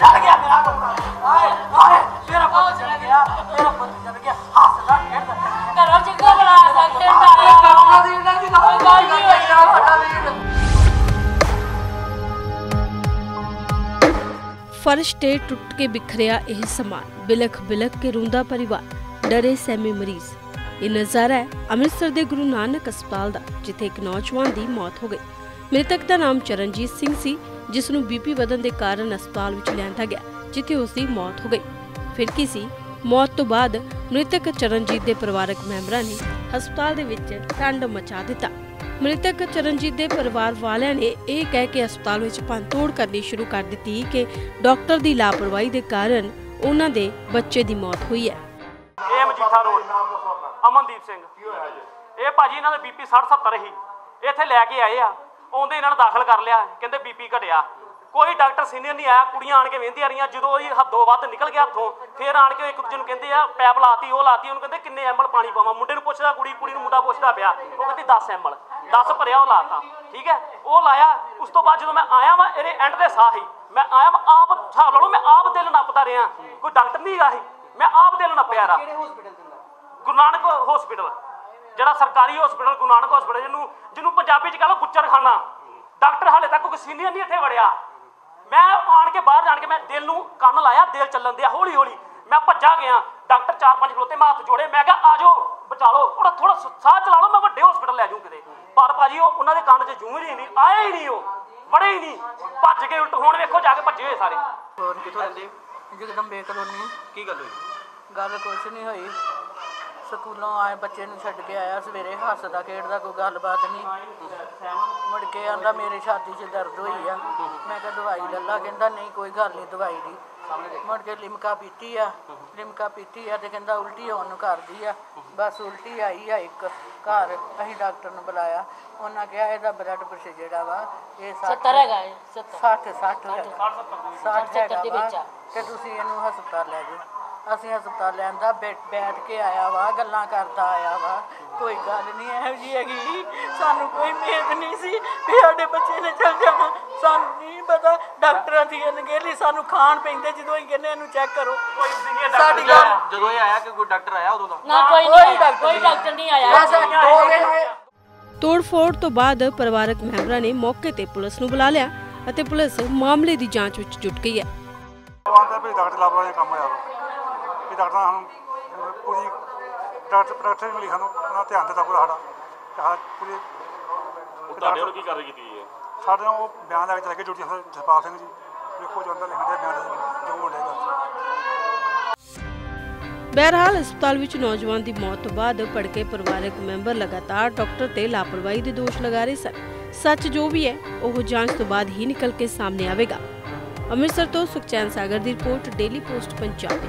ਚਲ ਗਿਆ ਮੇਰਾ ਪੁੱਤ ਹਾਏ ਹਾਏ ਮੇਰਾ ਪੁੱਤ ਚਲ ਗਿਆ ਮੇਰਾ ਪੁੱਤ ਚਲ ਗਿਆ। ਹੱਸਦਾ ਖੇਡਦਾ ਘਰੋਂ ਚੰਗਾ ਬਣਾ ਸਕਦੇ ਕਾਲਾ ਦੀ ਇਹਨਾਂ ਦੀ ਕੋਈ ਗੱਲ ਨਹੀਂ ਹੋਈ। ਨਾ ਵੱਡਾ ਵੀਰ। ਫਰਸ਼ ਤੇ ਟੁੱਟ ਕੇ ਬਿਖਰਿਆ ਇਹ ਸਮਾਨ। ਬਿਲਖ ਬਿਲਖ ਕੇ ਰੋਂਦਾ ਪਰਿਵਾਰ ਡਰੇ ਸਹਿਮੇ ਮਰੀਜ਼। ਇਹ ਨਜ਼ਾਰਾ ਹੈ ਅੰਮ੍ਰਿਤਸਰ ਦੇ ਗੁਰੂ ਨਾਨਕ ਹਸਪਤਾਲ ਦਾ ਜਿੱਥੇ ਇੱਕ ਨੌਜਵਾਨ ਦੀ ਮੌਤ ਹੋ ਗਈ। ਮ੍ਰਿਤਕ ਦਾ ਨਾਮ ਚਰਨਜੀਤ ਸਿੰਘ ਸੀ। ਜਿਸ ਨੂੰ ਬੀਪੀ ਵਧਣ ਦੇ ਕਾਰਨ ਹਸਪਤਾਲ ਵਿੱਚ ਲਿਆਂਦਾ ਗਿਆ, ਜਿੱਥੇ ਉਸ ਦੀ ਮੌਤ ਹੋ ਗਈ। ਫਿਰ ਕੀ ਸੀ? ਮੌਤ ਤੋਂ ਬਾਅਦ ਮ੍ਰਿਤਕ ਚਰਨਜੀਤ ਦੇ ਪਰਿਵਾਰਕ ਮੈਂਬਰਾਂ ਨੇ ਹਸਪਤਾਲ ਦੇ ਵਿੱਚ ਟੰਡ ਮਚਾ ਦਿੱਤਾ। ਮ੍ਰਿਤਕ ਚਰਨਜੀਤ ਦੇ ਪਰਿਵਾਰ ਵਾਲਿਆਂ ਨੇ ਇਹ ਕਹਿ ਕੇ ਹਸਪਤਾਲ ਵਿੱਚ ਭੰਨਤੋੜ ਕਰਨੀ ਸ਼ੁਰੂ ਕਰ ਦਿੱਤੀ ਕਿ ਡਾਕਟਰ ਦੀ ਲਾਪਰਵਾਹੀ ਦੇ ਕਾਰਨ ਉਹਨਾਂ ਦੇ ਬੱਚੇ ਦੀ ਮੌਤ ਹੋਈ ਹੈ। ਇਹ ਮਜੀਠਾ ਰੋਡ। ਅਮਨਦੀਪ ਸਿੰਘ। ਇਹ ਭਾਜੀ ਇਹਨਾਂ ਦਾ ਬੀਪੀ 60 70 ਹੀ ਇੱਥੇ ਲੈ ਕੇ ਆਏ ਆ। ਆਉਂਦੇ ਇਹਨਾਂ ਨੂੰ ਦਾਖਲ ਕਰ ਲਿਆ ਕਹਿੰਦੇ ਬੀਪੀ ਘਟਿਆ। ਕੋਈ ਡਾਕਟਰ ਸੀਨੀਅਰ ਨਹੀਂ ਆਇਆ ਕੁੜੀਆਂ ਆਣ ਕੇ ਵੇਂਦੀਆਂ ਰਹੀਆਂ ਜਦੋਂ ਉਹਦੀ ਹੱਦੋਂ ਵੱਧ ਨਿਕਲ ਗਿਆ ਹੱਥੋਂ ਫੇਰ ਆਣ ਕੇ ਇੱਕ ਦੂਜੇ ਨੂੰ ਕਹਿੰਦੇ ਆ ਪੈਪ ਲਾਤੀ ਉਹ ਲਾਤੀ ਉਹਨੂੰ ਕਹਿੰਦੇ ਕਿੰਨੇ ਐਮਐਲ ਪਾਣੀ ਪਾਵਾਂ। ਮੁੰਡੇ ਨੂੰ ਪੁੱਛਦਾ ਕੁੜੀ ਕੁੜੀ ਨੂੰ ਮੁੰਡਾ ਪੁੱਛਦਾ ਪਿਆ ਉਹ ਕਹਿੰਦੀ 10 ਐਮਐਲ 10 ਭਰਿਆ ਉਹ ਲਾਤਾ ਠੀਕ ਹੈ? ਉਹ ਲਾਇਆ ਉਸ ਤੋਂ ਬਾਅਦ ਜਦੋਂ ਮੈਂ ਆਇਆ ਵਾਂ ਇਹਦੇ ਐਂਡ ਦੇ ਸਾਹ ਹੀ ਮੈਂ ਆਇਆ ਵਾਂ ਆਪ ਹਿਸਾਬ ਲਾ ਲਓ ਮੈਂ ਆਪ ਦਿਲ ਨੱਪਦਾ ਰਿਹਾ। ਕੋਈ ਡਾਕਟਰ ਨਹੀਂ ਹੈਗਾ ਸੀ ਮੈਂ ਆਪ ਦਿਲ ਨੱਪਿਆ ਰਾ। ਗੁਰੂ ਨਾਨਕ ਹਸਪੀਟਲ ਜਿਹੜਾ ਸਰਕਾਰੀ ਹਸਪੀਟਲ ਗੁਰੂ ਨਾਨਕ ਹਸਪੀਟਲ ਜਿਹਨੂੰ ਜਿਹਨੂੰ ਪੰਜਾਬੀ ਚ ਕਹ ਲਓ ਬੁੱਚਰਖਾਨਾ ਡਾਕਟਰ ਹਾਲੇ ਤੱਕ ਕੋਈ ਸੀਨੀਅਰ ਨਹੀਂ ਇੱਥੇ ਵੜਿਆ। ਮੈਂ ਆਣ ਕੇ ਬਾਹਰ ਜਾਣ ਕੇ ਮੈਂ ਦਿਲ ਨੂੰ ਕੰਨ ਲਾਇਆ ਦਿਲ ਚੱਲਣ ਦਿਆ ਹੌਲੀ ਹੌਲੀ ਮੈਂ ਭੱਜਾ ਗਿਆ ਡਾਕਟਰ ਚਾਰ ਪੰਜ ਖਲੋਤੇ ਮੈਂ ਹੱਥ ਜੋੜੇ। ਮੈਂ ਕਿਹਾ ਆ ਜਾਓ ਬਚਾ ਲਓ। ਥੋੜਾ ਥੋੜਾ ਸਾਹ ਚਲਾ ਲਓ ਮੈਂ ਵੱਡੇ ਹਸਪੀਟਲ ਲੈ ਜਾਊਂ ਕਿਤੇ। ਪਰ ਭਾਜੀ ਉਹ ਉਹਨਾਂ ਦੇ ਕੰਨ 'ਚ ਜੂੰ ਹੀ ਨਹੀਂ ਆਇਆ ਹੀ ਨਹੀਂ ਉਹ। ਵੜੇ ਹੀ ਨਹੀਂ। ਭੱਜ ਕੇ ਉਲਟ। ਹੁਣ ਵੇਖੋ ਜਾ ਕੇ ਭੱਜੇ ਹੋਏ ਸਾਰੇ। ਹੋਰ? ਕਿੱਥੋਂ ਰਹਿੰਦੇ? ਜਗਦੰਬੇ ਕਲੋਨੀ ਕੀ ਗੱਲ ਹੋਈ? ਗੱਲ ਕੁਛ ਨਹੀਂ ਹੋਈ। ਸਕੂਲੋਂ ਆਏ ਬੱਚੇ ਨੂੰ ਛੱਡ ਕੇ ਆਇਆ ਸਵੇਰੇ ਹੱਸਦਾ ਖੇਡਦਾ ਕੋਈ ਗੱਲਬਾਤ ਨਹੀਂ। ਮੁੜ ਕੇ ਆਂਦਾ ਮੇਰੇ ਛਾਤੀ 'ਚ ਦਰਦ ਹੋਈ ਆ। ਮੈਂ ਕਿਹਾ ਦਵਾਈ ਲੈ ਲਾ। ਕਹਿੰਦਾ ਨਹੀਂ ਕੋਈ ਗੱਲ ਨਹੀਂ ਦਵਾਈ ਦੀ। ਮੁੜ ਕੇ ਲਿਮਕਾ ਪੀਤੀ ਆ। ਲਿਮਕਾ ਪੀਤੀ ਆ ਤੇ ਕਹਿੰਦਾ ਉਲਟੀ ਹੋਣ ਨੂੰ ਕਰਦੀ ਆ। ਬਸ ਉਲਟੀ ਆਈ ਆ ਇੱਕ ਘਰ ਅਸੀਂ ਡਾਕਟਰ ਨੂੰ ਬੁਲਾਇਆ। ਉਹਨਾਂ ਕਿਹਾ ਇਹਦਾ ਬਲੱਡ ਪ੍ਰੈਸ਼ਰ ਜਿਹੜਾ ਵਾ ਇਹ 70 ਹੈਗਾ ਹੈ, 70 60 60 ਹੈਗਾ। 60 ਹੈਗਾ ਦੇ ਵਾ ਵਿੱਚ ਆ। ਤੇ ਤੁਸੀਂ ਇਹਨੂੰ ਹਸਪਤਾਲ ਲੈ ਜਾਓ। ਅਸੀਂ ਹਸਪਤਾਲ ਲੈਂਦਾ ਬੈਠ ਕੇ ਆਇਆ ਵਾ ਗੱਲਾਂ ਕਰਦਾ ਆਇਆ ਵਾ। ਕੋਈ ਗੱਲ ਨਹੀਂ ਇਹੋ ਜੀ ਹੈਗੀ। ਸਾਨੂੰ ਕੋਈ ਉਮੀਦ ਨਹੀਂ ਸੀ ਵੀ ਸਾਡੇ ਬੱਚੇ ਨੇ ਚਲ ਜਾਣਾ। ਸਾਨੂੰ ਨਹੀਂ ਪਤਾ ਡਾਕਟਰਾਂ ਦੀ ਅਣਗਹਿਲੀ ਸਾਨੂੰ ਖਾਣ ਪੈਂਦੇ ਜਦੋਂ ਅਸੀਂ ਕਹਿੰਦੇ ਇਹਨੂੰ ਚੈੱਕ ਕਰੋ। ਸਾਡੀ ਗੱਲ ਜਦੋਂ ਇਹ ਆਇਆ ਕਿ ਕੋਈ ਡਾਕਟਰ ਆਇਆ ਉਦੋਂ ਦਾ? ਨਾ ਕੋਈ ਕੋਈ ਨਹੀਂ ਆਇਆ, ਡਾਕਟਰ ਕੋਈ ਨਹੀਂ ਡਾਕਟਰ ਨਹੀਂ ਆਇਆ। ਬਸ ਦੋ ਦਿਨ ਹੋਏ। ਤੋੜਫੋੜ ਤੋਂ ਬਾਅਦ ਪਰਿਵਾਰਕ ਮੈਂਬਰਾਂ ਨੇ ਮੌਕੇ ਤੇ ਪੁਲਿਸ ਨੂੰ ਬੁਲਾ ਲਿਆ ਅਤੇ ਪੁਲਿਸ ਮਾਮਲੇ ਦੀ ਜਾਂਚ ਵਿੱਚ ਜੁਟ ਗਈ ਹੈ। ਆਂਦਾ ਵੀ ਡਾਕਟਰ ਲਾਪਰਵਾਹੀ ਦਾ ਕੰਮ ਹੋਇਆ ਵਾ। ਵੀ ਡਾਕਟਰਾਂ ਸਾਨੂੰ। ਪੂਰੀ ਡਾਕਟਰ ਡਾਕਟਰ ਮਿਲੀ ਸਾਨੂੰ। ਉਹਨਾਂ ਧਿਆਨ ਦਿੱਤਾ ਪੂਰਾ ਸਾਡਾ। ਤੇ ਸਾਡਾ ਪੂਰੀ ਤੁਹਾਡੇ ਵੱਲੋਂ ਕੀ ਕਾਰਵਾਈ ਕੀਤੀ ਹੈ? ਸਾਡੇ ਨਾਲ ਉਹ ਬਿਆਨ ਲੈ ਕੇ ਚਲੇ ਗਏ ਡਿਊਟੀ ਅਫਸਰ ਜਸਪਾਲ ਸਿੰਘ ਜੀ। ਵੇਖੋ ਜੋ ਅੰਦਰ ਲਿਖਣ ਦੇ ਬਿਆਨ ਦੇ ਜੋ ਮੁੰਡੇ ਦਾ ਬਹਰਹਾਲ ਹਸਪਤਾਲ ਵਿੱਚ ਨੌਜਵਾਨ ਦੀ ਮੌਤ ਤੋਂ ਬਾਅਦ ਭੜਕੇ ਪਰਿਵਾਰਕ ਮੈਂਬਰ ਲਗਾਤਾਰ ਡਾਕਟਰ ਤੇ ਲਾਪਰਵਾਹੀ ਦੇ ਦੋਸ਼ ਲਗਾ ਰਹੇ ਸਨ। ਸੱਚ ਜੋ ਵੀ ਹੈ ਉਹ ਜਾਂਚ ਤੋਂ ਬਾਅਦ ਹੀ ਨਿਕਲ ਕੇ ਸਾਹਮਣੇ ਆਵੇਗਾ। ਅੰਮ੍ਰਿਤਸਰ ਤੋਂ ਸੁਖਚੈਨ ਸਾਗਰ ਦੀ ਰਿਪੋਰਟ ਡੇਲੀ ਪੋਸਟ ਪੰਜਾਬੀ